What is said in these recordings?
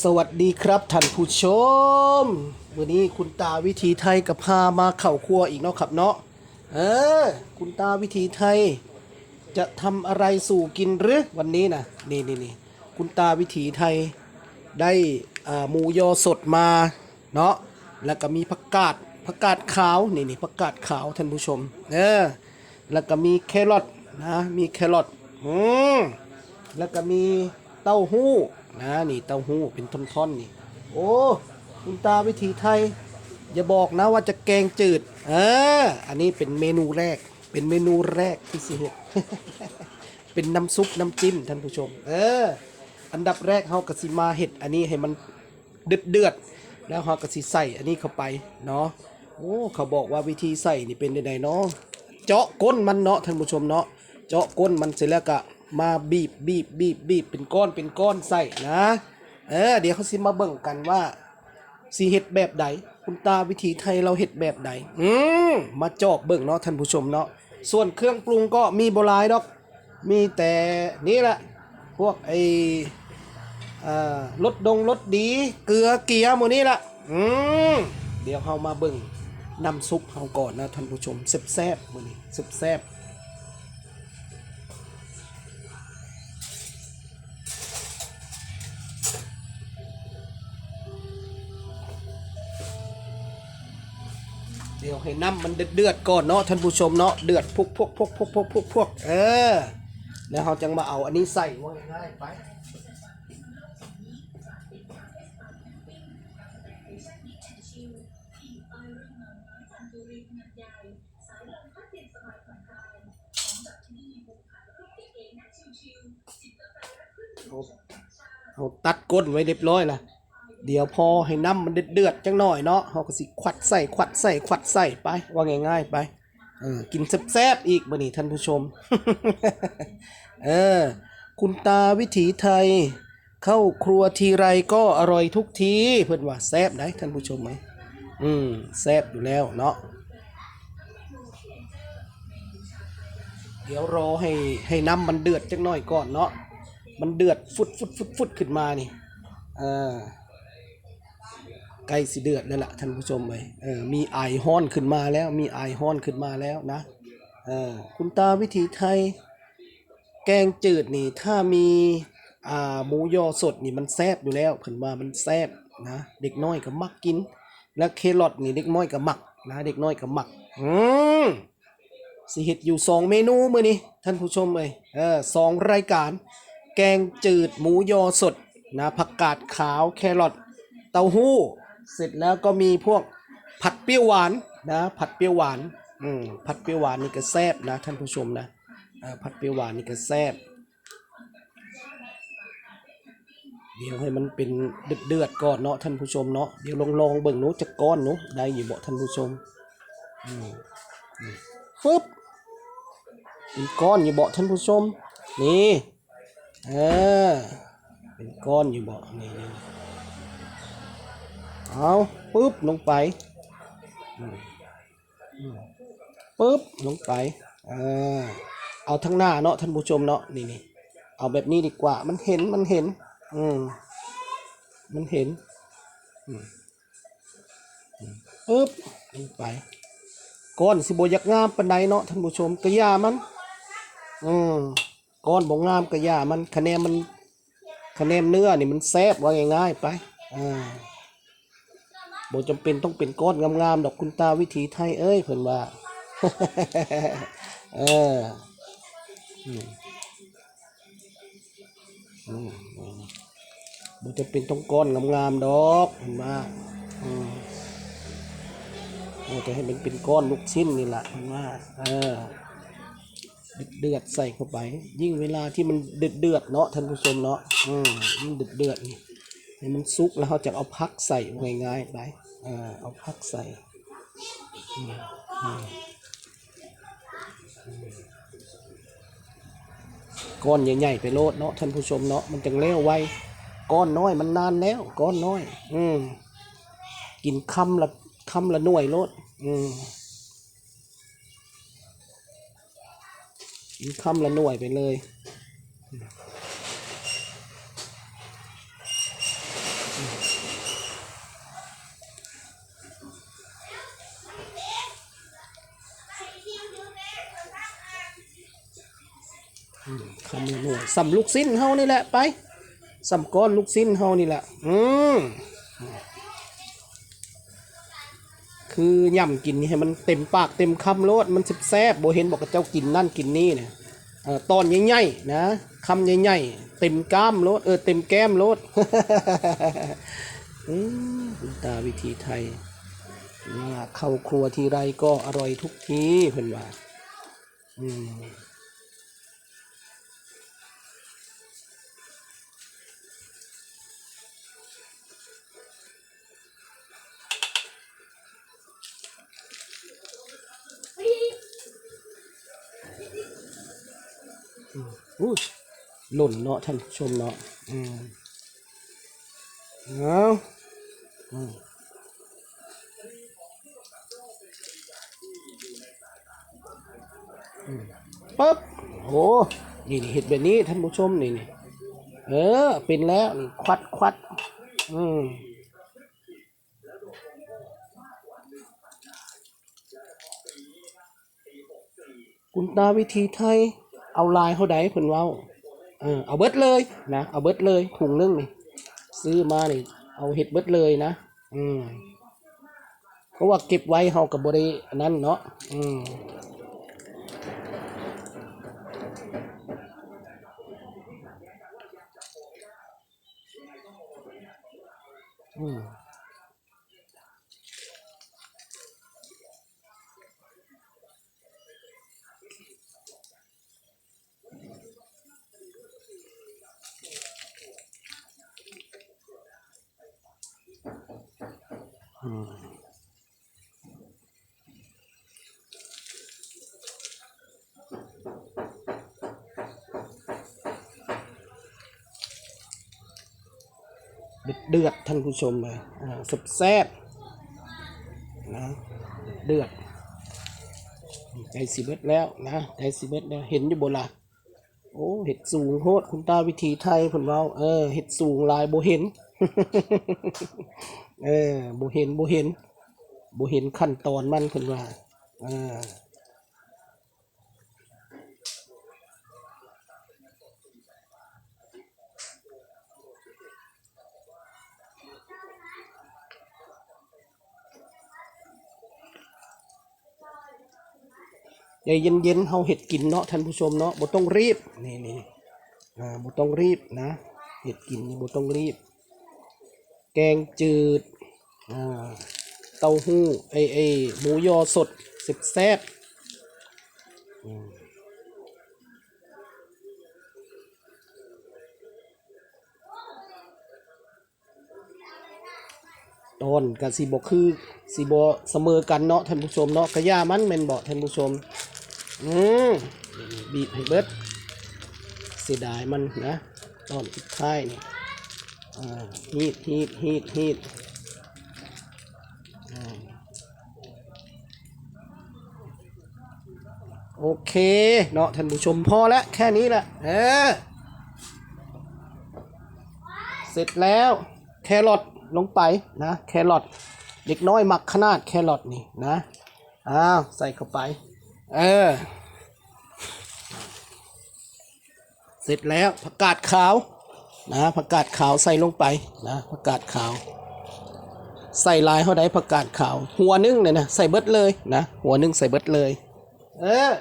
สวัสดีครับท่านผู้ชม วันนี้คุณตาวิธีไทยกับพามาเข่าครัวอีกเนาะครับเนาะ เออ คุณตาวิธีไทย จะทำอะไรสู่กินหรือวันนี้นะนี่นี่นี่คุณตาวิถีไทยได้อ่าหมูยอสดมาเนาะ แล้วก็มีผักกาดผักกาดขาวนี่นี่ผักกาดขาวท่านผู้ชม เออ แล้วก็มีแครอทนะ มีแครอทอืมแล้วก็มีเต้าหู้ นะนี่เต้าหู้เป็นท่อนๆนี่ โอ้คุณตาวิถีไทย อย่าบอกนะว่าจะแกงจืดเอออันนี้เป็นเมนูแรก เป็นเมนูแรกที่สิเฮ็ดเป็นน้ำซุปน้ำจิ้มท่านผู้ชม เออ อันดับแรกเฮากะสิมาเห็ด อันนี้ให้มันเดือดเดือดแล้วเฮากะสิใส่อันนี้เข้าไปเนาะโอ้เขาบอกว่าวิธีใส่นี่เป็นยังไงเนาะเจาะก้นมันเนาะท่านผู้ชมเนาะเจาะก้นมันเสร็จแล้วก็ มาบีบบีบบีบบีบเป็นก้อนเป็นก้อนใส่นะ เออเดี๋ยวเขาสิมาเบิ่งกันว่าสีเห็ดแบบใดคุณตาวิธีไทยเราเห็ดแบบใดอืมมาจอกเบิ่งเนาะท่านผู้ชมเนาะส่วนเครื่องปรุงก็มีโบรายดอก มีแต่นี่แหละพวกไออ่รสดงรสดีเกลือเกียร์หมดนี้ละอืมเดี๋ยวเฮามาเบิ่งน้ำซุปเฮาก่อนนะท่านผู้ชมแซ่บๆมื้อนี้แซ่บๆ เดี๋ยวให้น้ำมันเดือดๆก่อนเนาะท่านผู้ชมเนาะเดือดพุกพวกพวกพวกพวกพวกพวกเออแล้วเราจังมาเอาอันนี้ใส่ว่าง่ายไปเอาเอาตัดก้นไว้เรียบร้อยละ เดี๋ยวพอให้น้ำมันเดือดๆจังหน่อยเนาะเราก็สิควัดใส่ควัดใส่ควัดใส่ไป ว่าง่ายๆไปเออกินแซ่บๆอีกบ่นี่ท่านผู้ชม เออ คุณตาวิถีไทย เข้าครัวทีไรก็อร่อยทุกที เพื่อนว่าแซ่บได้ท่านผู้ชมไหมอืมแซ่บอยู่แล้วเนาะเดี๋ยวรอให้ให้น้ำมันเดือดจังหน่อยก่อนเนาะมันเดือดฟุดฟุดฟุดฟุดขึ้นมานี่เออ ใกล้สิเดือดแล้วล่ะท่านผู้ชมเลยเออมีไอฮ้อนขึ้นมาแล้ว มีไอฮ้อนขึ้นมาแล้วนะเออคุณตาวิถีไทย แกงจืดนี่ถ้ามีอ่าหมูยอสดนี่มันแซ่บอยู่แล้วเพิ่นว่ามันแซ่บนะเด็กน้อยก็มักกิน แล้วเครอทนี่เด็กน้อยก็มักนะเด็กน้อยก็มักอืมสิเฮ็ดอยู่สองเมนูมื้อนี้ท่านผู้ชมเอ้ยเออสองรายการ แกงจืดหมูยอสดนะผักกาดขาวแครอทเต้าหู้ เสร็จแล้วก็มีพวกผัดเปรี้ยวหวานนะผัดเปรี้ยวหวานอืมผัดเปรี้ยวหวานนี่ก็แซ่บนะท่านผู้ชมนะผัดเปรี้ยวหวานนี่ก็แซ่บเดี๋ยวให้มันเป็นเดือดๆก่อนเนาะท่านผู้ชมเนาะเดี๋ยวลองลองเบิ่งหนูจะก้อนหนูได้อยู่บ่ท่านผู้ชมอืมฟึบเป็นก้อนอยู่บ่ท่านผู้ชมนี่เออเป็นก้อนอยู่บ่นี่นี่ เอาปึ๊บลงไปปึ๊บลงไปอ่าเอาทั้งหน้าเนาะท่านผู้ชมเนาะนี่นี่เอาแบบนี้ดีกว่า มันเห็นมันเห็น อืมมันเห็นปึ๊บลงไปก้อนสิบยักงามปานใดเนาะท่านผู้ชมกระยามันอืมก้อนบ่งามกระยามันคะแนนมันคะแนนเนื้อนี่มันแซบว่าง่ายๆไปอ่า บ่จำเป็นต้องเป็นก้อนงามๆดอกคุณตาวิถีไทยเอ้ยเพิ่นว่า เอออืมอือืมบ่จะเป็นต้องก้อนงามๆดอกเห็นว่าอืมโอ้จะให้มันเป็นก้อนลูกชิ้นนี่แหละเห็นว่า เออเดือดใส่เข้าไป ยิ่งเวลาที่มันเดือดเดือดเนาะท่านผู้ชมเนาะอืมยิ่งเดือดเดือดนี่ ให้มันซุกแล้วเขาจะเอาพักใส่ง่ายๆไปเออเอาพักใส่ก้อนใหญ่ๆไปโลดเนาะท่านผู้ชมเนาะมันจังเล้วไวก้อนน้อยมันนานแล้วก้อนน้อย อืมกินคำละคำละหน่วยโลด อืมกินคำละหน่วยไปเลย สำลูกสิ้นเฮานี่แหละไปสำก้อนลูกสิ้นเฮานี่แหละ อืมคือย่ำกินให้มันเต็มปากเต็มคำโลดมันแซ่บๆบ่เห็นบอกกับเจ้ากินนั่นกินนี่เนี่ยตอนใหญ่ๆนะคำใหญ่ๆเต็มก้ามโลดเออเต็มแก้มโลดอืมคุณตาวิธีไทยว่าเข้าครัวทีไรก็อร่อยทุกทีเพิ่อนว่า อืม อุ้หล่นเนาะท่านชมเนาะอืมเอาอืมปั๊บโอ้นี่นี่เห็ดแบบนี้ท่านผู้ชมนี่นี่เออ เป็นแล้วนี่ควัดควัดอืมคุณตาวิธีไทย เอาลายเขาได้เพิ่นเว้าเออเอาเบิดเลยนะเอาเบิดเลยถุงนึงนี่ซื้อมานี่เอาเห็ดเบิดเลยนะอืมเพราะว่าเก็บไว้เฮากับบรินนั้นเนาะอืมอืม เดือดเดือดท่านผู้ชมเลยสุดแซ่บนะเดือดใจสิเบิดแล้วนะใจสิเบิดแล้วเห็นอยู่บนละโอ้เห็ดสูงโคตรคุณตาวิธีไทยผนเว้าเออเห็ดสูงลายโบเห็น เออโบเห็นโบเห็นโบเห็นขั้นตอนมันคนว่าเออ ใจเย็นๆเฮาเห็ดกินเนาะท่านผู้ชมเนาะบ่ต้องรีบนี่นี่อ่าบ่ต้องรีบนะเห็ดกินนี่บ่ต้องรีบ แกงจืดอ่าเต้าหู้ไอไอหมูยอสดส็บแซ่บอืมตอนกับสีบอคือสีบเสมอกันเนาะท่านผู้ชมเนาะกระยามันแม่นบอกท่านผู้ชม อืมบีบให้เบิดเสียดายมันนะตอนสุดท้ายนี่ฮีดฮีดฮีดฮีดโอเคเนาะท่านผู้ชมพอแล้วแค่นี้แหละเออเสร็จแล้วแครอทลงไปนะแครอทเด็กน้อยหมักขนาดแครอทนี่นะอ้าวใส่เข้าไป เออ เสร็จแล้วผักกาดขาวนะผักกาดขาวใส่ลงไปนะผักกาดขาว ใส่ลายเขาได้ผักกาดขาว หัวนึ่งเนี่ยนะใส่เบิดเลยนะหัวนึ่งใส่เบิดเลย เออ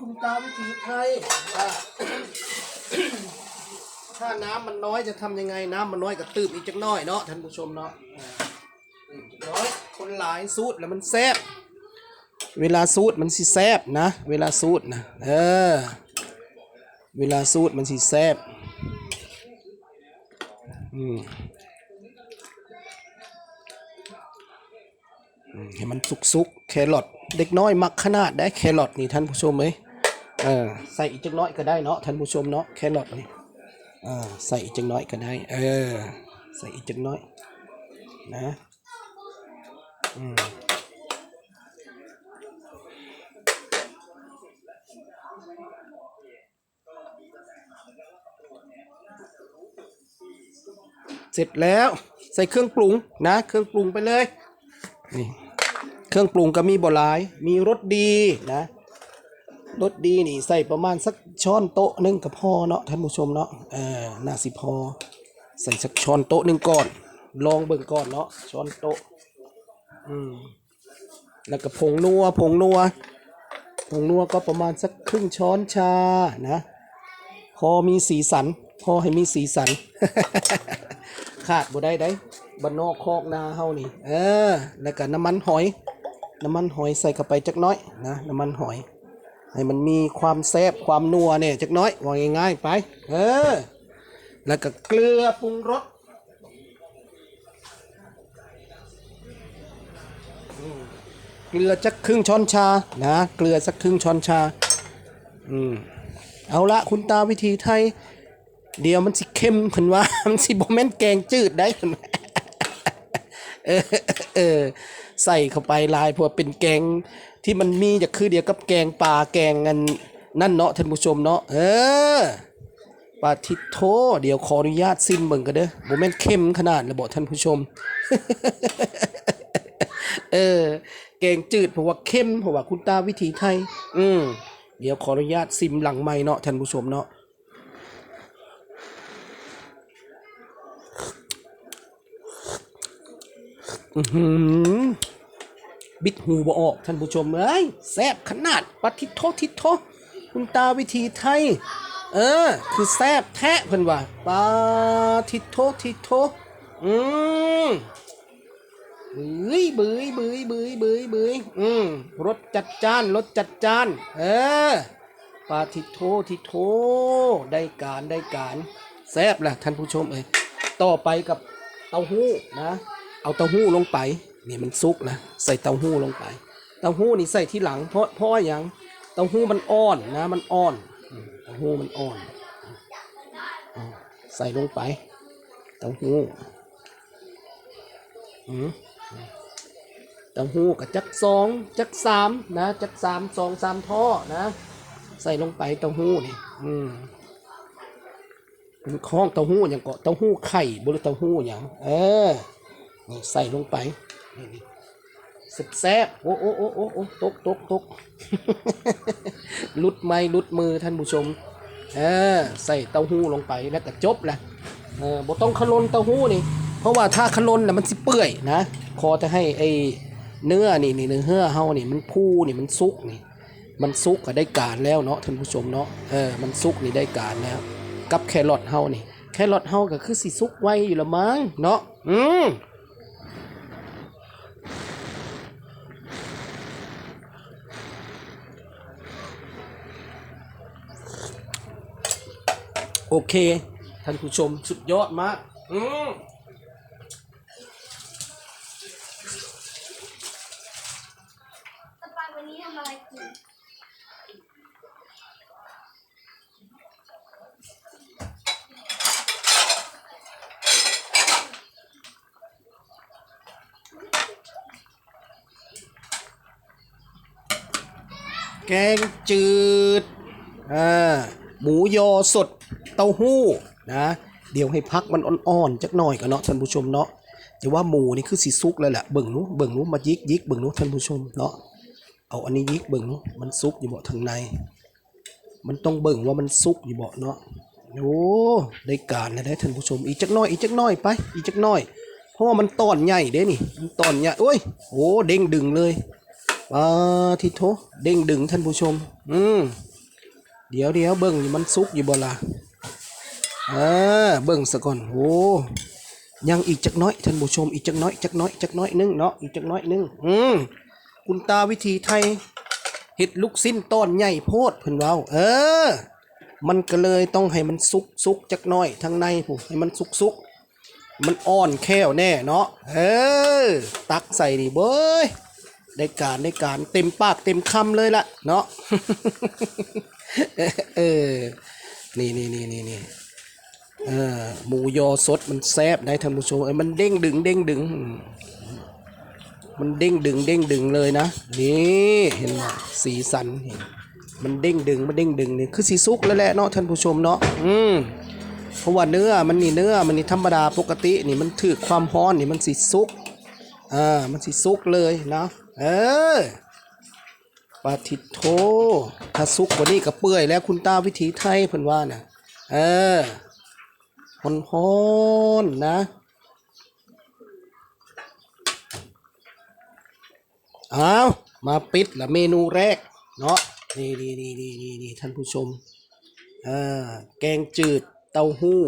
คุณตาวิถีไทยว่าถ้าน้ำมันน้อยจะทำยังไงน้ำมันน้อยก็ตืบอีกจักหน้อยเนาะท่านผู้ชมเนาะตืบจักน้อยคนหลายสูตรแล้วมันแซ่บเวลาสูตรมันสิแซ่บนะ เวลาสูตรนะเออ เวลาสูตรมันสิแซ่บอืม ให้มันสุกๆแครอทเด็กน้อยมักขนาดได้แครอทนี่ท่านผู้ชมเอ้ยเออใส่อีกจังน้อยก็ได้เนาะท่านผู้ชมเนาะแครอทนี่อ่าใส่อีกจังน้อยก็ได้ เออ ใส่อีกจังน้อย นะอืมเสร็จแล้วใส่เครื่องปรุงนะ เครื่องปรุงไปเลยนี่ เครื่องปรุงก็มีบ่หลาย มีรสดีนะรสดีนี่ใส่ประมาณสักช้อนโต๊ะหนึงก็พอเนาะท่านผู้ชมเนาะเออน่าสิพอ ใส่สักช้อนโต๊ะหนึ่งก่อน ลองเบิ่งก่อนเนาะช้อนโต๊ะอืมแล้วก็ผงนัวผงนัวผงนัวก็ประมาณสักครึ่งช้อนชานะพอมีสีสัน พอให้มีสีสัน ขาดบ่ได้ได้บ้านนอกคอกนาเฮานี่ เออ แล้วก็น้ำมันหอย น้ำมันหอยใส่เข้าไปจักน้อยนะน้ำมันหอย ให้มันมีความแซ่บความนัวเนี่ยจักน้อยว่าง่ายๆไปเออแล้วก็เกลือปรุงรสเกลือสักครึ่งช้อนชานะเกลือสักครึ่งช้อนชาอืมเอาละคุณตาวิธีไทย เดี๋ยวมันสิเข้มขึ้นว่า มันสิบ่แม่นแกงจืดได้ขึ้นว่า เออเออใส่เข้าไปลายพวเป็นแกงที่มันมีจะคือเดียวกับแกงปลาแกงเงินนั่นเนาะท่านผู้ชมเนาะเออปาทิโทเดี๋ยวขออนุญาตซิมเบิ่งกันเด้อบ่แม่นเข้มขนาดระบอกท่านผู้ชม เออเก่งจืดเพราะว่าเข้มเพราะว่าคุณตาวิถีไทย อืมเดี๋ยวขออนุญาตซิมหลังไม่เนาะท่านผู้ชมเนาะอื้อหือ บิดหูบ่ออกท่านผู้ชมเอ้ยแซบขนาดปัทิโททิโทคุณตาวิถีไทย เออ คือแซบแท้เพิ่นว่าปาทิโททิโทอืมบื้ยบื้ยบื้ยบื้ยบื้ยบื้ยอืมรสจัดจ้านรสจัดจ้าน เออปาทิโททิโทได้การได้การแซ่บล่ะท่านผู้ชมเอ้ยต่อไปกับเต้าหู้นะ เอาเต้าหู้ลงไปนี่มันซุกนะใส่เต้าหู้ลงไป เต้าหู้นี่ใส่ที่หลัง เพราะเพราะอย่างเต้าหู้มันอ่อนนะ มันอ่อนเต้าหู้มันอ่อนใส่ลงไปเต้าหู้อืมเต้าหู้กับจักสองจักสามนะจักสามสองสามท่อนะ ใส่ลงไปเต้าหู้นี่อืมเป็นข้องเต้าหู้อย่างเกาะเต้าหู้ไข่บริเต้าหู้อย่างเออ นี่ใส่ลงไปนี่นี่แซ่บโอ้โอ้โอ้โอ้โอ้ตกตกตกลุดไม้ลุดมือท่านผู้ชมเออใส่เต้าหู้ลงไปแล้วก็จบละเออบ่ต้องขลนเต้าหู้นี่ เพราะว่าถ้าขลนน่ะมันสิเปื่อยนะขอจะให้ไอเนื้อนี่นี่เนื้อเนื้อเฮานี่มันพูนี่มันสุกนี่มันสุกก็ได้การแล้วเนาะท่านผู้ชมเนาะเออมันสุกนี่ได้การแล้ว กับแครอทเฮานี่ แครอทเฮาก็คือสิสุกไวอยู่ละมั้งเนาะอืม โอเค ท่านผู้ชมสุดยอดมาก อืมสปายวันนี้ทำอะไรกินแกงจืด อ่า หมูยอสด เต้าหู้นะเดี๋ยวให้พักมันอ่อนๆจักหน่อยกันเนาะท่านผู้ชมเนาะแต่ว่าหมูนี่คือสีซุกแล้วแหละเบิ่งนู้เบิ่งนู้มายิกยิกเบิ่งนู้ท่านผู้ชมเนาะเอาอันนี้ยิกเบิ่งนู้มันซุกอยู่บ่ทางใน มันต้องเบิ่งว่ามันซุกอยู่บ่เนาะโอ้ได้การแล้วได้ท่านผู้ชมอีกจักหน่อยอีกจักหน่อยไป อีกจักหน่อย เพราะว่ามันตอนใหญ่เด้นี่มันตอนใหญ่โอ้ยโอ้เด้งดึงเลยปาทิโทเด้งดึงท่านผู้ชม อืมเดี๋ยวเดี๋ยวเบิ่งอยู่มันซุกอยู่บ่ล่ะ ออเบิ่งซะก่อนโอ้ยังอีกจักน้อยท่านผู้ชมอีกจักน้อยจักน้อยจักน้อยนึงเนาะอีกจักน้อยนึงอืมคุณตาวิธีไทยเห็ดลูกสิ้นต้นใหญ่โพดเพิ่นเว้า เออ มันก็เลยต้องให้มันสุกสุกจักน้อยทางในผู้ให้มันสุกสุกมันอ่อนแค่วแน่เนาะเออ ตักใส่นี่เบ้ยได้การได้การเต็มปากเต็มคำเลยละเนาะเออนี่นี่นี่นี่นี่ หมูยอสดมันแซ่บได้ท่านผู้ชมเอ้มันเด้งดึงเด้งดึง มันเด้งดึงเด้งดึงเลยนะ นี่เห็นไหมสีสันเห็นมันเด้งดึงมันเด้งดึงนี่คือสีซุกแล้วแหละเนาะท่านผู้ชมเนาะอืมเพราะว่าเนื้อมันนี่เนื้อมันนี่ธรรมดาปกตินี่มันถือความร้อนนี่มันสิสุกอ่ามันสิสุกเลยนะเออปาทิโทถ้าสุกกว่านี้ก็เปื่อยแล้วคุณตาวิถีไทยเพิ่นว่าน่ะเออ อนฮอนนะ เอามาปิดละเมนูแรก เนาะนี่นี่นี่นี่นี่นี่ท่านผู้ชมเออแกงจืดเต้าหู้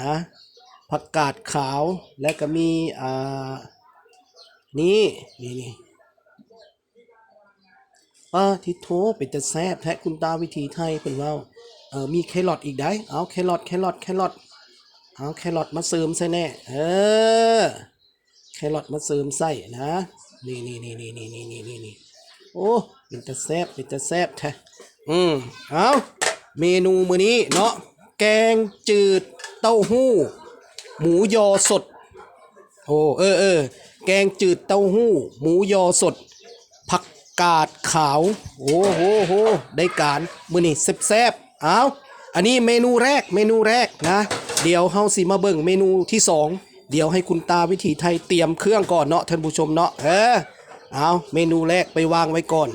นะผักกาดขาวและก็มีอ่านี่นี่นี่ป้าทิโทเป็นจะแซ่บแท้คุณตาวิถีไทยเป็นว่าเออมีแครอทอีกได้เอาแครอทแครอทแครอท เอาแครอทมาเสริมใส่แน่ เออ แครอทมาเสริมใส่นะ นี่นี่นี่นี่นี่นี่นี่นี่นี่โอ้เป็นจะแซ่บเป็นจะแซ่บแท้อืมเอาเมนูมื้อนี้เนาะ แกงจืดเต้าหู้ หมูยอสด โอ้ เออเออ แกงจืดเต้าหู้ หมูยอสด ผักกาดขาว โอ้โหโหได้การมื้อนี้แซ่บๆเอาอันนี้เมนูแรก เมนูแรกนะ เดี๋ยวเฮาสิมาเบิ่งเมนูที่สองเดี๋ยวให้คุณตาวิถีไทยเตรียมเครื่องก่อนเนาะท่านผู้ชมเนาะเออเอาเมนูแรกไปวางไว้ก่อน